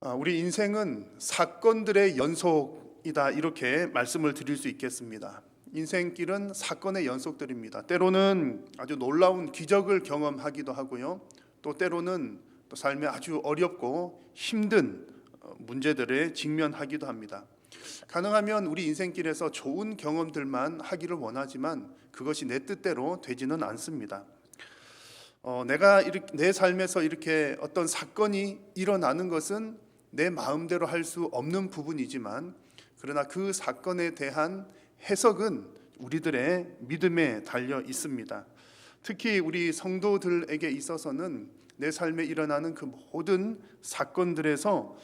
아, 우리 인생은 사건들의 연속이다 이렇게 말씀을 드릴 수 있겠습니다. 인생길은 사건의 연속들입니다. 때로는 아주 놀라운 기적을 경험하기도 하고요. 또 때로는 또 삶에 아주 어렵고 힘든 어, 문제들에 직면하기도 합니다. 가능하면 우리 인생길에서 좋은 경험들만 하기를 원하지만 그것이 내 뜻대로 되지는 않습니다. 어, 내가 이렇게, 내 삶에서 이렇게 어떤 사건이 일어나는 것은 내 마음대로 할 수 없는 부분이지만 그러나 그 사건에 대한 해석은 우리들의 믿음에 달려 있습니다. 특히 우리 성도들에게 있어서는 내 삶에 일어나는 그 모든 사건들에서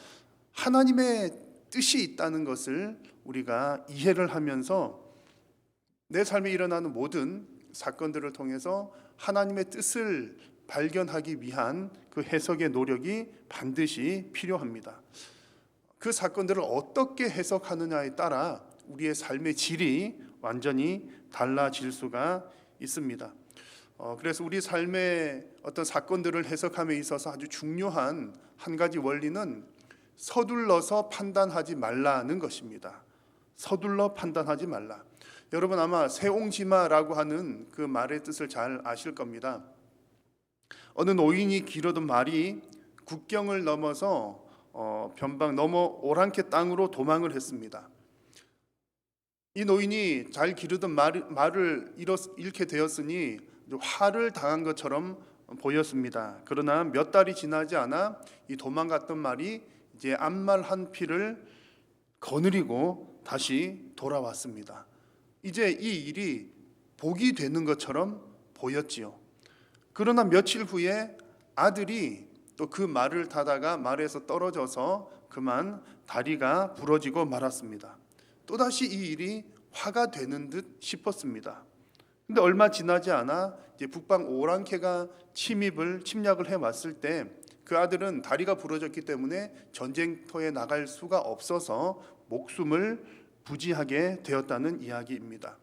하나님의 뜻이 있다는 것을 우리가 이해를 하면서 내 삶에 일어나는 모든 사건들을 통해서 하나님의 뜻을 발견하기 위한 그 해석의 노력이 반드시 필요합니다. 그 사건들을 어떻게 해석하느냐에 따라 우리의 삶의 질이 완전히 달라질 수가 있습니다. 어, 그래서 우리 삶의 어떤 사건들을 해석함에 있어서 아주 중요한 한 가지 원리는 서둘러서 판단하지 말라는 것입니다. 서둘러 판단하지 말라. 여러분 아마 세옹지마라고 하는 그 말의 뜻을 잘 아실 겁니다. 어느 노인이 기르던 말이 국경을 넘어서 어, 변방 넘어 오랑캐 땅으로 도망을 했습니다. 이 노인이 잘 기르던 말, 말을 잃었, 잃게 되었으니 화를 당한 것처럼 보였습니다. 그러나 몇 달이 지나지 않아 이 도망갔던 말이 이제 앞말 한 피를 거느리고 다시 돌아왔습니다. 이제 이 일이 복이 되는 것처럼 보였지요. 그러나 며칠 후에 아들이 또 그 말을 타다가 말에서 떨어져서 그만 다리가 부러지고 말았습니다. 또다시 이 일이 화가 되는 듯 싶었습니다. 근데 얼마 지나지 않아 이제 북방 오랑캐가 침입을 침략을 해 왔을 때 그 아들은 다리가 부러졌기 때문에 전쟁터에 나갈 수가 없어서 목숨을 부지하게 되었다는 이야기입니다.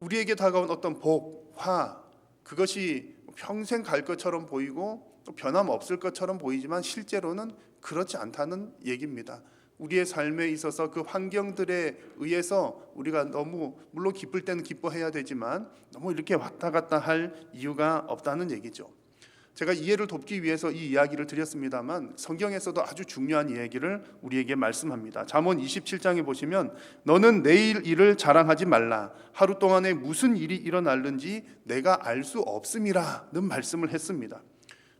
우리에게 다가온 어떤 복, 화 그것이 평생 갈 것처럼 보이고 또 변함없을 것처럼 보이지만 실제로는 그렇지 않다는 얘기입니다. 우리의 삶에 있어서 그 환경들에 의해서 우리가 너무 물론 기쁠 때는 기뻐해야 되지만 너무 이렇게 왔다 갔다 할 이유가 없다는 얘기죠. 제가 이해를 돕기 위해서 이 이야기를 드렸습니다만 성경에서도 아주 중요한 이야기를 우리에게 말씀합니다. 잠언 27장에 보시면 너는 내일 일을 자랑하지 말라. 하루 동안에 무슨 일이 일어날는지 내가 알 수 없음이라는 말씀을 했습니다.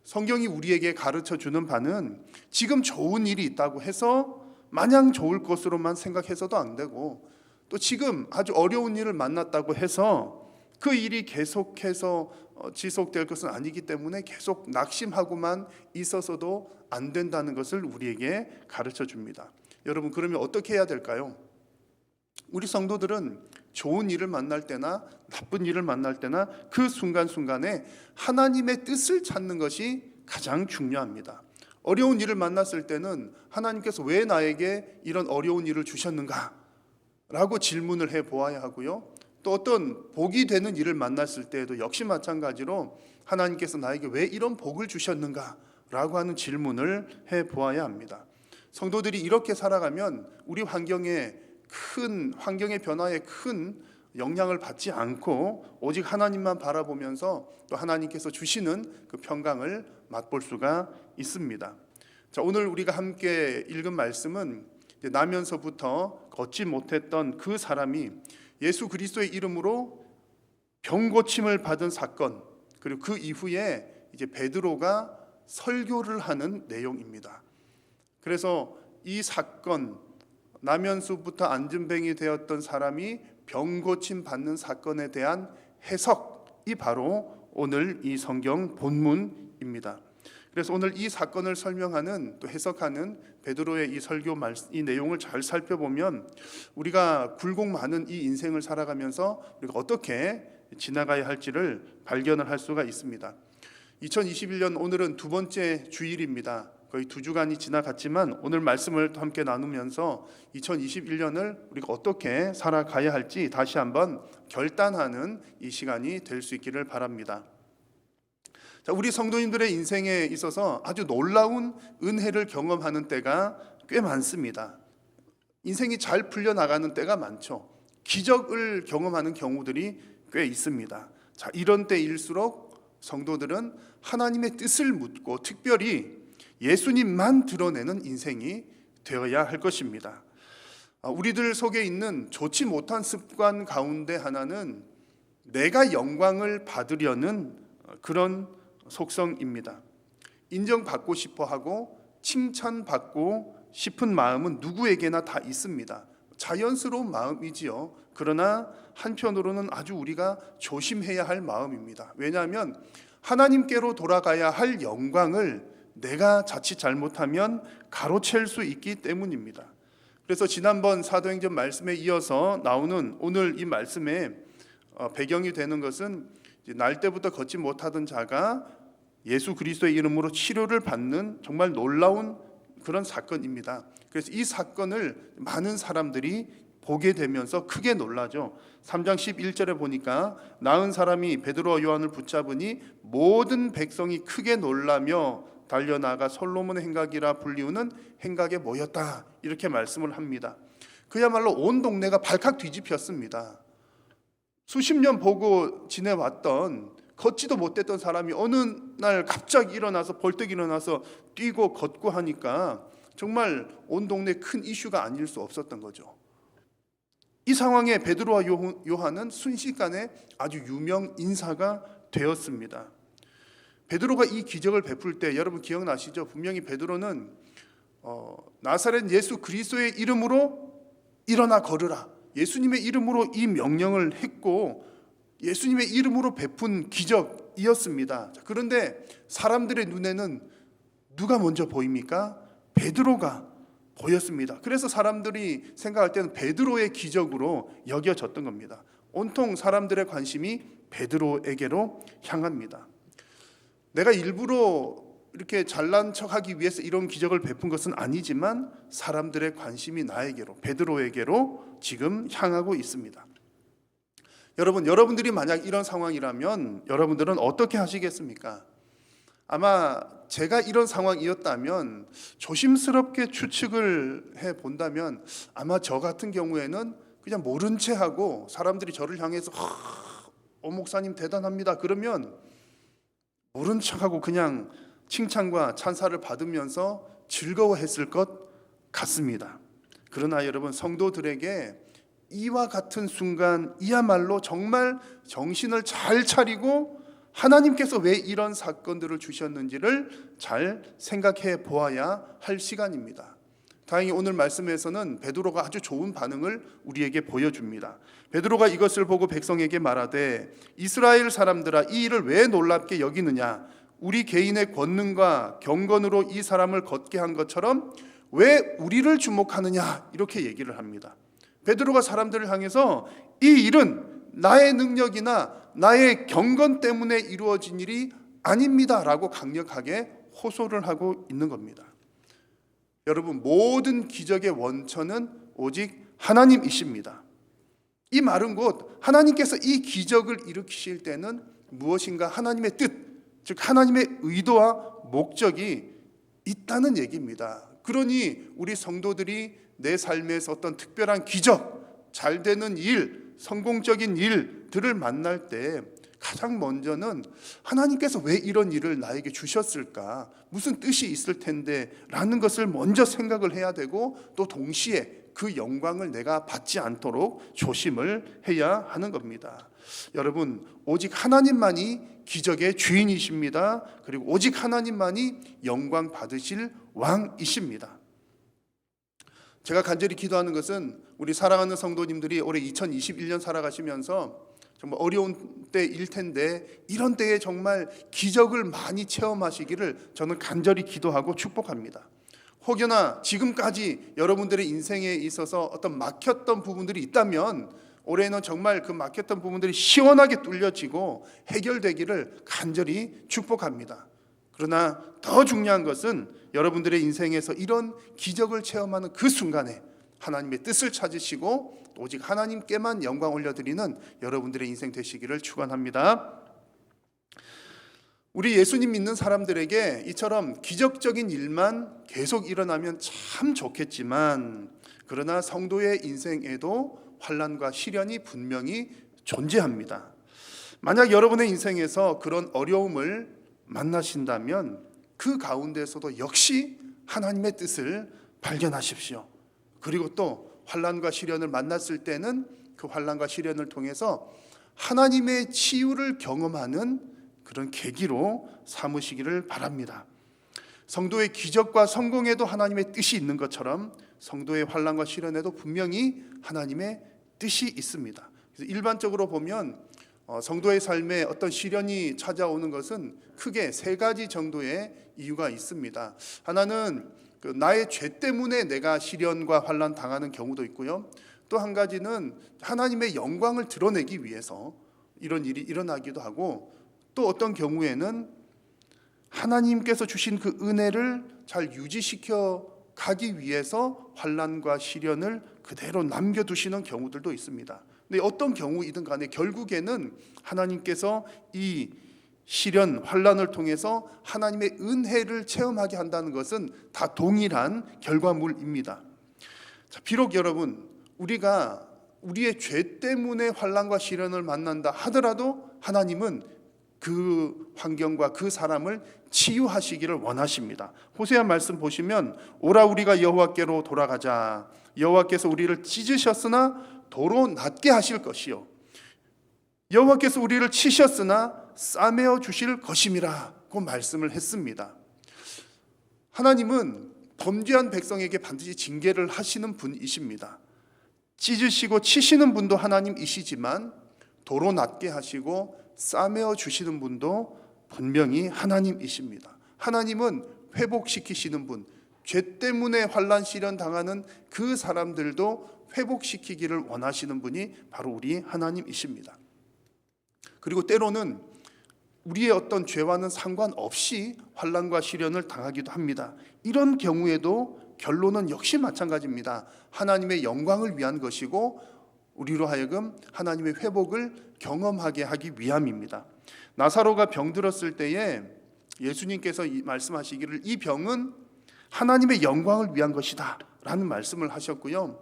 성경이 우리에게 가르쳐 주는 바는 지금 좋은 일이 있다고 해서 마냥 좋을 것으로만 생각해서도 안 되고 또 지금 아주 어려운 일을 만났다고 해서 그 일이 계속해서 어, 지속될 것은 아니기 때문에 계속 낙심하고만 있어서도 안 된다는 것을 우리에게 가르쳐 줍니다. 여러분 그러면 어떻게 해야 될까요? 우리 성도들은 좋은 일을 만날 때나 나쁜 일을 만날 때나 그 순간순간에 하나님의 뜻을 찾는 것이 가장 중요합니다. 어려운 일을 만났을 때는 하나님께서 왜 나에게 이런 어려운 일을 주셨는가? 라고 질문을 해 보아야 하고요. 또 어떤 복이 되는 일을 만났을 때에도 역시 마찬가지로 하나님께서 나에게 왜 이런 복을 주셨는가? 라고 하는 질문을 해 보아야 합니다. 성도들이 이렇게 살아가면 우리 환경에 큰 환경의 변화에 큰 영향을 받지 않고 오직 하나님만 바라보면서 또 하나님께서 주시는 그 평강을 맛볼 수가 있습니다. 자, 오늘 우리가 함께 읽은 말씀은 나면서부터 걷지 못했던 그 사람이 예수 그리스도의 이름으로 병 고침을 받은 사건 그리고 그 이후에 이제 베드로가 설교를 하는 내용입니다. 그래서 이 사건 나면수부터 안전뱅이 되었던 사람이 병 고침 받는 사건에 대한 해석이 바로 오늘 이 성경 본문입니다. 그래서 오늘 이 사건을 설명하는 또 해석하는 베드로의 이 설교 말, 이 내용을 잘 살펴보면 우리가 굴곡 많은 이 인생을 살아가면서 우리가 어떻게 지나가야 할지를 발견을 할 수가 있습니다. 2021년 오늘은 두 번째 주일입니다. 거의 두 주간이 지나갔지만 오늘 말씀을 또 함께 나누면서 2021년을 우리가 어떻게 살아가야 할지 다시 한번 결단하는 이 시간이 될 수 있기를 바랍니다. 자, 우리 성도님들의 인생에 있어서 아주 놀라운 은혜를 경험하는 때가 꽤 많습니다. 인생이 잘 풀려 나가는 때가 많죠. 기적을 경험하는 경우들이 꽤 있습니다. 자, 이런 때일수록 성도들은 하나님의 뜻을 묻고 특별히 예수님만 드러내는 인생이 되어야 할 것입니다. 아, 우리들 속에 있는 좋지 못한 습관 가운데 하나는 내가 영광을 받으려는 그런 속성입니다. 인정받고 싶어 하고 칭찬받고 싶은 마음은 누구에게나 다 있습니다. 자연스러운 마음이지요. 그러나 한편으로는 아주 우리가 조심해야 할 마음입니다. 왜냐하면 하나님께로 돌아가야 할 영광을 내가 자칫 잘못하면 가로챌 수 있기 때문입니다. 그래서 지난번 사도행전 말씀에 이어서 나오는 오늘 이 말씀의 어, 배경이 되는 것은 날 때부터 걷지 못하던 자가 예수 그리스도의 이름으로 치료를 받는 정말 놀라운 그런 사건입니다. 그래서 이 사건을 많은 사람들이 보게 되면서 크게 놀라죠. 3장 11절에 보니까 나은 사람이 베드로와 요한을 붙잡으니 모든 백성이 크게 놀라며 달려나가 솔로몬의 행각이라 불리우는 행각에 모였다. 이렇게 말씀을 합니다. 그야말로 온 동네가 발칵 뒤집혔습니다. 수십 년 보고 지내왔던 걷지도 못했던 사람이 어느 날 갑자기 일어나서 벌떡 일어나서 뛰고 걷고 하니까 정말 온 동네 큰 이슈가 아닐 수 없었던 거죠. 이 상황에 베드로와 요- 요한은 순식간에 아주 유명 인사가 되었습니다. 베드로가 이 기적을 베풀 때 여러분 기억나시죠? 분명히 베드로는 어, 나사렛 예수 그리스도의 이름으로 일어나 걸으라. 예수님의 이름으로 이 명령을 했고 예수님의 이름으로 베푼 기적이었습니다. 자, 그런데 사람들의 눈에는 누가 먼저 보입니까? 베드로가 보였습니다. 그래서 사람들이 생각할 때는 베드로의 기적으로 여겨졌던 겁니다. 온통 사람들의 관심이 베드로에게로 향합니다. 내가 일부러 이렇게 잘난 척하기 위해서 이런 기적을 베푼 것은 아니지만 사람들의 관심이 나에게로 베드로에게로 지금 향하고 있습니다. 여러분, 여러분들이 만약 이런 상황이라면 여러분들은 어떻게 하시겠습니까? 아마 제가 이런 상황이었다면 조심스럽게 추측을 해 본다면 아마 저 같은 경우에는 그냥 모른 채 하고 사람들이 저를 향해서 하, 오 목사님 대단합니다. 그러면 모른 척하고 그냥 칭찬과 찬사를 받으면서 즐거워했을 것 같습니다. 그러나 여러분 성도들에게 이와 같은 순간 이야말로 정말 정신을 잘 차리고 하나님께서 왜 이런 사건들을 주셨는지를 잘 생각해 보아야 할 시간입니다. 다행히 오늘 말씀에서는 베드로가 아주 좋은 반응을 우리에게 보여줍니다. 베드로가 이것을 보고 백성에게 말하되 이스라엘 사람들아 이 일을 왜 놀랍게 여기느냐 우리 개인의 권능과 경건으로 이 사람을 걷게 한 것처럼 왜 우리를 주목하느냐 이렇게 얘기를 합니다. 베드로가 사람들을 향해서 이 일은 나의 능력이나 나의 경건 때문에 이루어진 일이 아닙니다라고 강력하게 호소를 하고 있는 겁니다. 여러분 모든 기적의 원천은 오직 하나님이십니다. 이 말은 곧 하나님께서 이 기적을 일으키실 때는 무엇인가 하나님의 뜻, 즉 하나님의 의도와 목적이 있다는 얘기입니다. 그러니 우리 성도들이 내 삶에서 어떤 특별한 기적, 잘 되는 일, 성공적인 일들을 만날 때 가장 먼저는 하나님께서 왜 이런 일을 나에게 주셨을까? 무슨 뜻이 있을 텐데? 라는 것을 먼저 생각을 해야 되고 또 동시에 그 영광을 내가 받지 않도록 조심을 해야 하는 겁니다. 여러분, 오직 하나님만이 기적의 주인이십니다. 그리고 오직 하나님만이 영광 받으실 왕이십니다. 제가 간절히 기도하는 것은 우리 사랑하는 성도님들이 올해 2021년 살아가시면서 정말 어려운 때일 텐데 이런 때에 정말 기적을 많이 체험하시기를 저는 간절히 기도하고 축복합니다. 혹여나 지금까지 여러분들의 인생에 있어서 어떤 막혔던 부분들이 있다면 올해는 정말 그 막혔던 부분들이 시원하게 뚫려지고 해결되기를 간절히 축복합니다. 그러나 더 중요한 것은 여러분들의 인생에서 이런 기적을 체험하는 그 순간에 하나님의 뜻을 찾으시고 오직 하나님께만 영광 올려드리는 여러분들의 인생 되시기를 축원합니다. 우리 예수님 믿는 사람들에게 이처럼 기적적인 일만 계속 일어나면 참 좋겠지만 그러나 성도의 인생에도 환란과 시련이 분명히 존재합니다. 만약 여러분의 인생에서 그런 어려움을 만나신다면 그 가운데서도 역시 하나님의 뜻을 발견하십시오. 그리고 또 환란과 시련을 만났을 때는 그 환란과 시련을 통해서 하나님의 치유를 경험하는 그런 계기로 삼으시기를 바랍니다. 성도의 기적과 성공에도 하나님의 뜻이 있는 것처럼 성도의 환란과 시련에도 분명히 하나님의 뜻이 있습니다. 그래서 일반적으로 보면 어, 성도의 삶에 어떤 시련이 찾아오는 것은 크게 세 가지 정도의 이유가 있습니다. 하나는 그 나의 죄 때문에 내가 시련과 환란 당하는 경우도 있고요. 또 한 가지는 하나님의 영광을 드러내기 위해서 이런 일이 일어나기도 하고 또 어떤 경우에는 하나님께서 주신 그 은혜를 잘 유지시켜 가기 위해서 환란과 시련을 그대로 남겨두시는 경우들도 있습니다. 근데 어떤 경우이든 간에 결국에는 하나님께서 이 시련 환란을 통해서 하나님의 은혜를 체험하게 한다는 것은 다 동일한 결과물입니다. 자, 비록 여러분 우리가 우리의 죄 때문에 환란과 시련을 만난다 하더라도 하나님은 그 환경과 그 사람을 치유하시기를 원하십니다. 호세아 말씀 보시면 오라 우리가 여호와께로 돌아가자. 여호와께서 우리를 찢으셨으나 도로 낫게 하실 것이요. 여호와께서 우리를 치셨으나 싸매어 주실 것임이라고 말씀을 했습니다. 하나님은 범죄한 백성에게 반드시 징계를 하시는 분이십니다. 찢으시고 치시는 분도 하나님이시지만 도로 낫게 하시고 싸매어 주시는 분도 분명히 하나님이십니다. 하나님은 회복시키시는 분, 죄 때문에 환란 시련 당하는 그 사람들도 회복시키기를 원하시는 분이 바로 우리 하나님이십니다. 그리고 때로는 우리의 어떤 죄와는 상관없이 환란과 시련을 당하기도 합니다. 이런 경우에도 결론은 역시 마찬가지입니다. 하나님의 영광을 위한 것이고 우리로 하여금 하나님의 회복을 경험하게 하기 위함입니다. 나사로가 병들었을 때에 예수님께서 이 말씀하시기를 이 병은 하나님의 영광을 위한 것이다 라는 말씀을 하셨고요.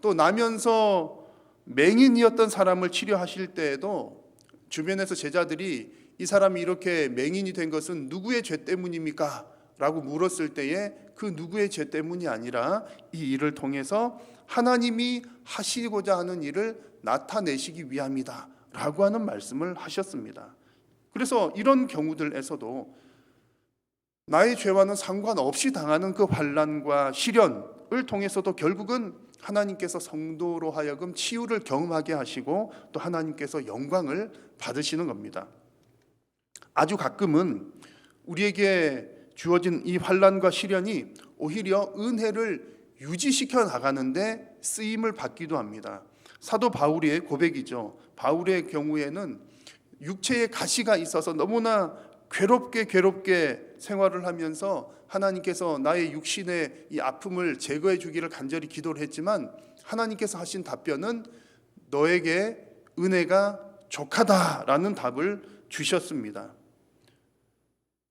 또 나면서 맹인이었던 사람을 치료하실 때에도 주변에서 제자들이 이 사람이 이렇게 맹인이 된 것은 누구의 죄 때문입니까? 라고 물었을 때에 그 누구의 죄 때문이 아니라 이 일을 통해서 하나님이 하시고자 하는 일을 나타내시기 위함이다. 라고 하는 말씀을 하셨습니다. 그래서 이런 경우들에서도 나의 죄와는 상관없이 당하는 그 환란과 시련을 통해서도 결국은 하나님께서 성도로 하여금 치유를 경험하게 하시고 또 하나님께서 영광을 받으시는 겁니다. 아주 가끔은 우리에게 주어진 이 환란과 시련이 오히려 은혜를 유지시켜 나가는데 쓰임을 받기도 합니다. 사도 바울의 고백이죠. 바울의 경우에는 육체의 가시가 있어서 너무나 괴롭게 괴롭게 생활을 하면서 하나님께서 나의 육신의 이 아픔을 제거해 주기를 간절히 기도를 했지만 하나님께서 하신 답변은 너에게 은혜가 족하다라는 답을 주셨습니다.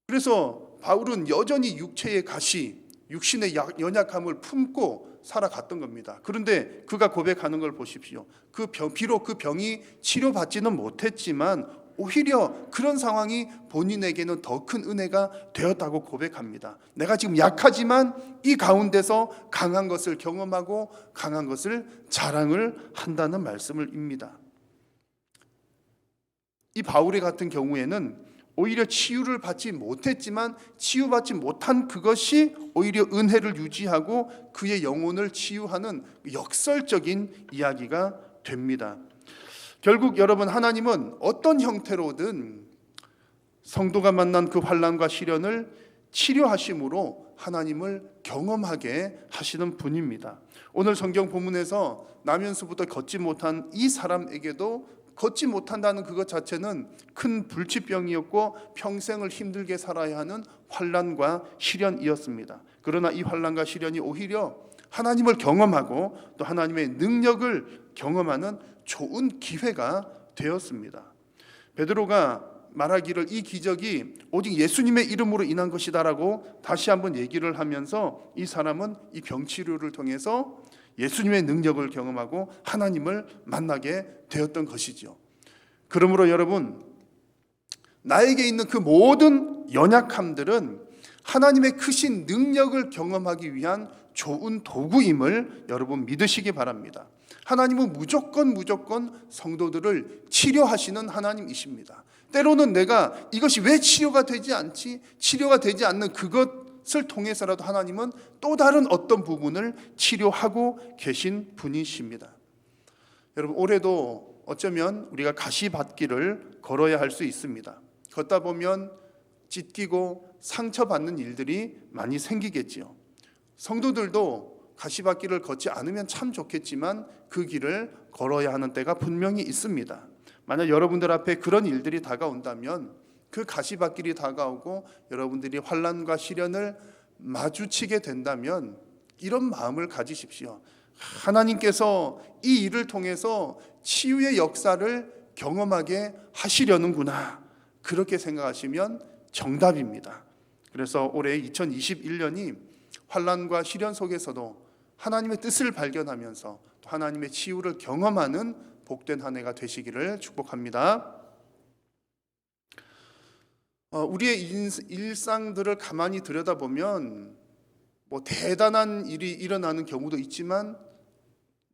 그래서 바울은 여전히 육체의 가시, 육신의 연약함을 품고 살아갔던 겁니다. 그런데 그가 고백하는 걸 보십시오. 그 병, 비록 그 병이 치료받지는 못했지만 오히려 그런 상황이 본인에게는 더 큰 은혜가 되었다고 고백합니다. 내가 지금 약하지만 이 가운데서 강한 것을 경험하고 강한 것을 자랑을 한다는 말씀을입니다. 이 바울의 같은 경우에는 오히려 치유를 받지 못했지만 치유받지 못한 그것이 오히려 은혜를 유지하고 그의 영혼을 치유하는 역설적인 이야기가 됩니다. 결국 여러분 하나님은 어떤 형태로든 성도가 만난 그 환란과 시련을 치료하심으로 하나님을 경험하게 하시는 분입니다. 오늘 성경 본문에서 나면서부터 걷지 못한 이 사람에게도 걷지 못한다는 그것 자체는 큰 불치병이었고 평생을 힘들게 살아야 하는 환란과 시련이었습니다. 그러나 이 환란과 시련이 오히려 하나님을 경험하고 또 하나님의 능력을 경험하는 좋은 기회가 되었습니다. 베드로가 말하기를 이 기적이 오직 예수님의 이름으로 인한 것이다라고 다시 한번 얘기를 하면서 이 사람은 이 병치료를 통해서 예수님의 능력을 경험하고 하나님을 만나게 되었던 것이죠. 그러므로 여러분 나에게 있는 그 모든 연약함들은 하나님의 크신 능력을 경험하기 위한 좋은 도구임을 여러분 믿으시기 바랍니다. 하나님은 무조건 무조건 성도들을 치료하시는 하나님이십니다. 때로는 내가 이것이 왜 치료가 되지 않지? 치료가 되지 않는 그것 을 통해서라도 하나님은 또 다른 어떤 부분을 치료하고 계신 분이십니다. 여러분 올해도 어쩌면 우리가 가시밭길을 걸어야 할 수 있습니다. 걷다 보면 찢기고 상처받는 일들이 많이 생기겠지요. 성도들도 가시밭길을 걷지 않으면 참 좋겠지만 그 길을 걸어야 하는 때가 분명히 있습니다. 만약 여러분들 앞에 그런 일들이 다가온다면 그 가시밭길이 다가오고 여러분들이 환란과 시련을 마주치게 된다면 이런 마음을 가지십시오. 하나님께서 이 일을 통해서 치유의 역사를 경험하게 하시려는구나. 그렇게 생각하시면 정답입니다. 그래서 올해 2021년이 환란과 시련 속에서도 하나님의 뜻을 발견하면서 또 하나님의 치유를 경험하는 복된 한 해가 되시기를 축복합니다. 어, 우리의 인- 일상들을 가만히 들여다보면 뭐 대단한 일이 일어나는 경우도 있지만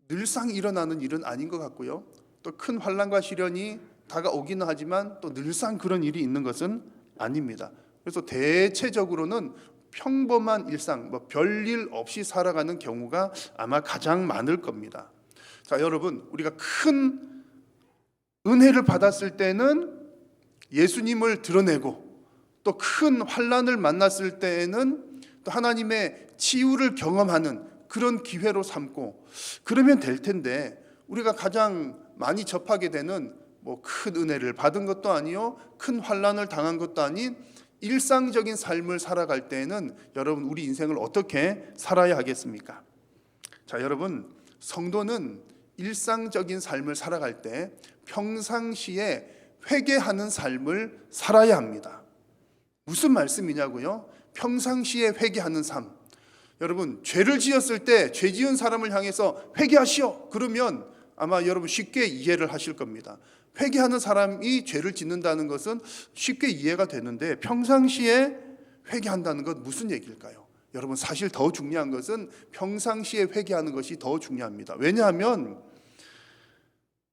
늘상 일어나는 일은 아닌 것 같고요. 또 큰 환란과 시련이 다가오기는 하지만 또 늘상 그런 일이 있는 것은 아닙니다. 그래서 대체적으로는 평범한 일상, 뭐 별일 없이 살아가는 경우가 아마 가장 많을 겁니다. 자, 여러분, 우리가 큰 은혜를 받았을 때는 예수님을 드러내고 또 큰 환란을 만났을 때에는 또 하나님의 치유를 경험하는 그런 기회로 삼고 그러면 될 텐데 우리가 가장 많이 접하게 되는 뭐 큰 은혜를 받은 것도 아니요 큰 환란을 당한 것도 아닌 일상적인 삶을 살아갈 때에는 여러분 우리 인생을 어떻게 살아야 하겠습니까? 자, 여러분 성도는 일상적인 삶을 살아갈 때 평상시에 회개하는 삶을 살아야 합니다. 무슨 말씀이냐고요? 평상시에 회개하는 삶. 여러분, 죄를 지었을 때 죄 지은 사람을 향해서 회개하시오. 그러면 아마 여러분 쉽게 이해를 하실 겁니다. 회개하는 사람이 죄를 짓는다는 것은 쉽게 이해가 되는데 평상시에 회개한다는 것 무슨 얘기일까요? 여러분 사실 더 중요한 것은 평상시에 회개하는 것이 더 중요합니다. 왜냐하면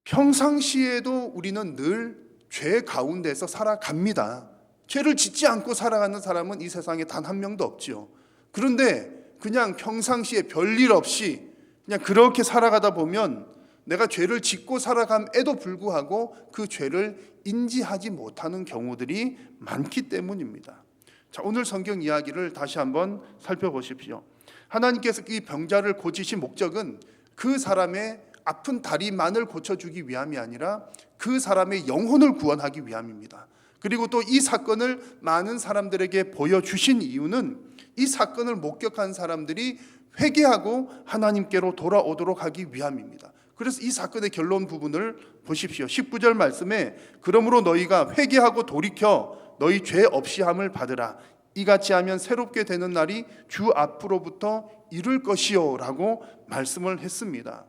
평상시에도 우리는 늘 죄 가운데서 살아갑니다. 죄를 짓지 않고 살아가는 사람은 이 세상에 단 한 명도 없지요. 그런데 그냥 평상시에 별일 없이 그냥 그렇게 살아가다 보면 내가 죄를 짓고 살아감에도 불구하고 그 죄를 인지하지 못하는 경우들이 많기 때문입니다. 자, 오늘 성경 이야기를 다시 한번 살펴보십시오. 하나님께서 이 병자를 고치신 목적은 그 사람의 아픈 다리만을 고쳐주기 위함이 아니라 그 사람의 영혼을 구원하기 위함입니다. 그리고 또 이 사건을 많은 사람들에게 보여주신 이유는 이 사건을 목격한 사람들이 회개하고 하나님께로 돌아오도록 하기 위함입니다. 그래서 이 사건의 결론 부분을 보십시오. 19절 말씀에 그러므로 너희가 회개하고 돌이켜 너희 죄 없이 함을 받으라. 이같이 하면 새롭게 되는 날이 주 앞으로부터 이룰 것이요라고 말씀을 했습니다.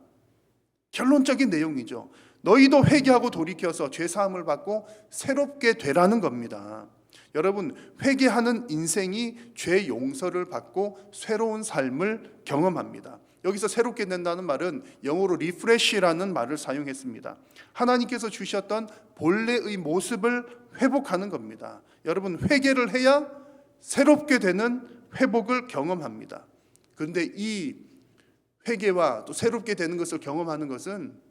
결론적인 내용이죠. 너희도 회개하고 돌이켜서 죄 사함을 받고 새롭게 되라는 겁니다. 여러분 회개하는 인생이 죄 용서를 받고 새로운 삶을 경험합니다. 여기서 새롭게 된다는 말은 영어로 리프레시라는 말을 사용했습니다. 하나님께서 주셨던 본래의 모습을 회복하는 겁니다. 여러분 회개를 해야 새롭게 되는 회복을 경험합니다. 그런데 이 회개와 또 새롭게 되는 것을 경험하는 것은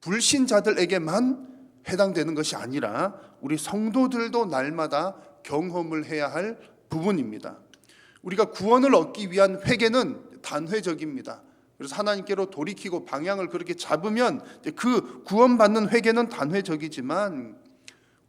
불신자들에게만 해당되는 것이 아니라 우리 성도들도 날마다 경험을 해야 할 부분입니다. 우리가 구원을 얻기 위한 회개는 단회적입니다. 그래서 하나님께로 돌이키고 방향을 그렇게 잡으면 그 구원받는 회개는 단회적이지만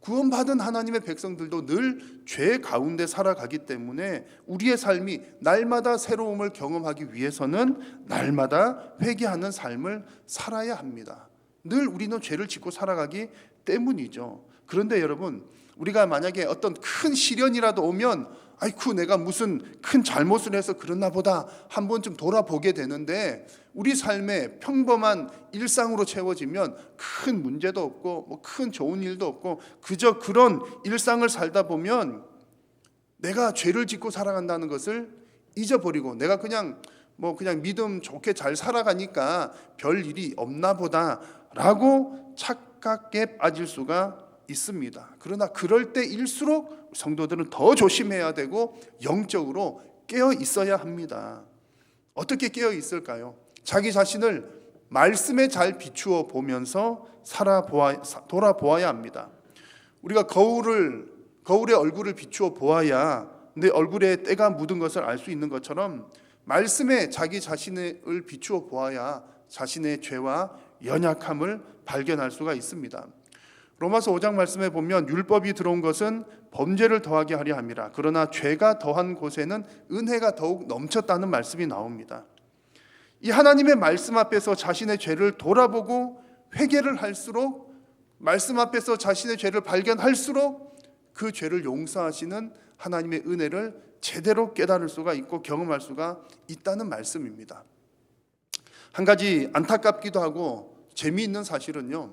구원받은 하나님의 백성들도 늘 죄 가운데 살아가기 때문에 우리의 삶이 날마다 새로움을 경험하기 위해서는 날마다 회개하는 삶을 살아야 합니다. 늘 우리는 죄를 짓고 살아가기 때문이죠. 그런데 여러분, 우리가 만약에 어떤 큰 시련이라도 오면 아이쿠 내가 무슨 큰 잘못을 해서 그랬나 보다 한 번쯤 돌아보게 되는데 우리 삶에 평범한 일상으로 채워지면 큰 문제도 없고 뭐 큰 좋은 일도 없고 그저 그런 일상을 살다 보면 내가 죄를 짓고 살아간다는 것을 잊어버리고 내가 그냥 뭐 그냥 믿음 좋게 잘 살아가니까 별 일이 없나 보다 라고 착각에 빠질 수가 있습니다. 그러나 그럴 때일수록 성도들은 더 조심해야 되고 영적으로 깨어 있어야 합니다. 어떻게 깨어 있을까요? 자기 자신을 말씀에 잘 비추어 보면서 살아보아 돌아보아야 합니다. 우리가 거울을 거울에 얼굴을 비추어 보아야 내 얼굴에 때가 묻은 것을 알 수 있는 것처럼 말씀에 자기 자신을 비추어 보아야 자신의 죄와 연약함을 발견할 수가 있습니다. 로마서 5장 말씀에 보면 율법이 들어온 것은 범죄를 더하게 하려 함이라. 그러나 죄가 더한 곳에는 은혜가 더욱 넘쳤다는 말씀이 나옵니다. 이 하나님의 말씀 앞에서 자신의 죄를 돌아보고 회개를 할수록 말씀 앞에서 자신의 죄를 발견할수록 그 죄를 용서하시는 하나님의 은혜를 제대로 깨달을 수가 있고 경험할 수가 있다는 말씀입니다. 한 가지 안타깝기도 하고 재미있는 사실은요.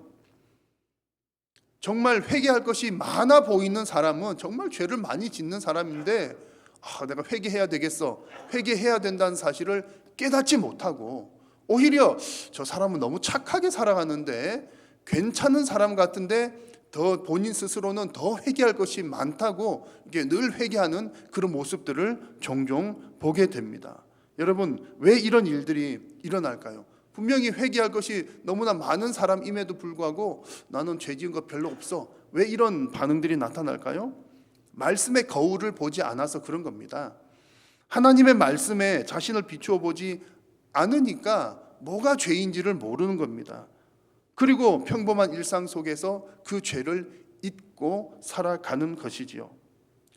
정말 회개할 것이 많아 보이는 사람은 정말 죄를 많이 짓는 사람인데 아, 내가 회개해야 되겠어. 회개해야 된다는 사실을 깨닫지 못하고 오히려 저 사람은 너무 착하게 살아가는데 괜찮은 사람 같은데 더 본인 스스로는 더 회개할 것이 많다고 이게 늘 회개하는 그런 모습들을 종종 보게 됩니다. 여러분 왜 이런 일들이 일어날까요? 분명히 회개할 것이 너무나 많은 사람임에도 불구하고 나는 죄 지은 거 별로 없어. 왜 이런 반응들이 나타날까요? 말씀의 거울을 보지 않아서 그런 겁니다. 하나님의 말씀에 자신을 비추어 보지 않으니까 뭐가 죄인지를 모르는 겁니다. 그리고 평범한 일상 속에서 그 죄를 잊고 살아가는 것이지요.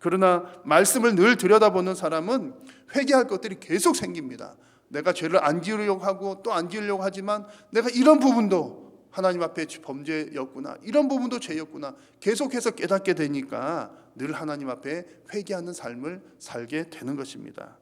그러나 말씀을 늘 들여다보는 사람은 회개할 것들이 계속 생깁니다. 내가 죄를 안 지으려고 하고 또 안 지으려고 하지만 내가 이런 부분도 하나님 앞에 범죄였구나. 이런 부분도 죄였구나. 계속해서 깨닫게 되니까 늘 하나님 앞에 회개하는 삶을 살게 되는 것입니다.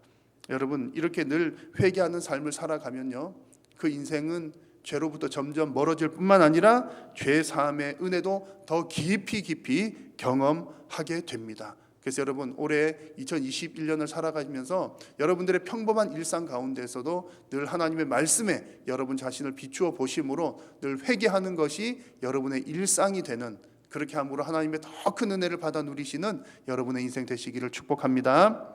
여러분, 이렇게 늘 회개하는 삶을 살아가면요. 그 인생은 죄로부터 점점 멀어질 뿐만 아니라 죄 사함의 은혜도 더 깊이 깊이 경험하게 됩니다. 그래서 여러분 올해 2021년을 살아가면서 여러분들의 평범한 일상 가운데서도 늘 하나님의 말씀에 여러분 자신을 비추어 보심으로 늘 회개하는 것이 여러분의 일상이 되는 그렇게 함으로 하나님의 더 큰 은혜를 받아 누리시는 여러분의 인생 되시기를 축복합니다.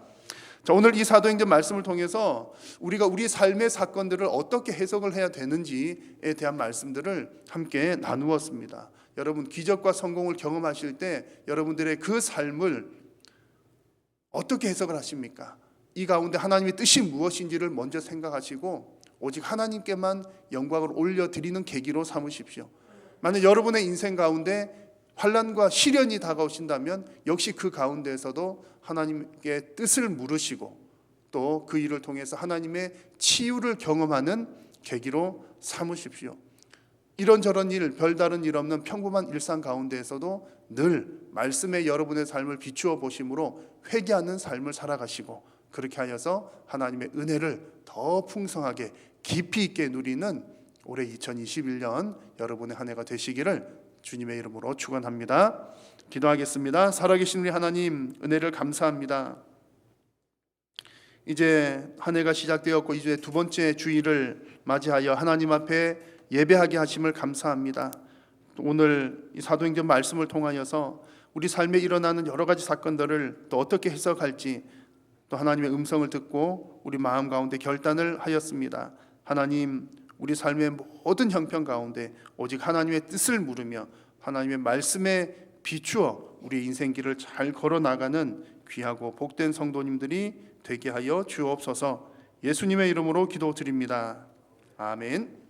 자, 오늘 이 사도행전 말씀을 통해서 우리가 우리 삶의 사건들을 어떻게 해석을 해야 되는지에 대한 말씀들을 함께 나누었습니다. 여러분 기적과 성공을 경험하실 때 여러분들의 그 삶을 어떻게 해석을 하십니까? 이 가운데 하나님의 뜻이 무엇인지를 먼저 생각하시고 오직 하나님께만 영광을 올려 드리는 계기로 삼으십시오. 만약 여러분의 인생 가운데 환란과 시련이 다가오신다면 역시 그 가운데에서도 하나님께 뜻을 물으시고 또 그 일을 통해서 하나님의 치유를 경험하는 계기로 삼으십시오. 이런저런 일, 별다른 일 없는 평범한 일상 가운데에서도 늘 말씀에 여러분의 삶을 비추어 보심으로 회개하는 삶을 살아가시고 그렇게 하여서 하나님의 은혜를 더 풍성하게 깊이 있게 누리는 올해 2021년 여러분의 한 해가 되시기를 주님의 이름으로 축원합니다. 기도하겠습니다. 살아계신 우리 하나님 은혜를 감사합니다. 이제 한 해가 시작되었고 이제 두 번째 주일을 맞이하여 하나님 앞에 예배하게 하심을 감사합니다. 오늘 이 사도행전 말씀을 통하여서 우리 삶에 일어나는 여러 가지 사건들을 또 어떻게 해석할지 또 하나님의 음성을 듣고 우리 마음 가운데 결단을 하였습니다. 하나님 우리 삶의 모든 형편 가운데 오직 하나님의 뜻을 물으며 하나님의 말씀에 비추어 우리 인생 길을 잘 걸어 나가는 귀하고 복된 성도님들이 되게 하여 주옵소서. 예수님의 이름으로 기도드립니다. 아멘.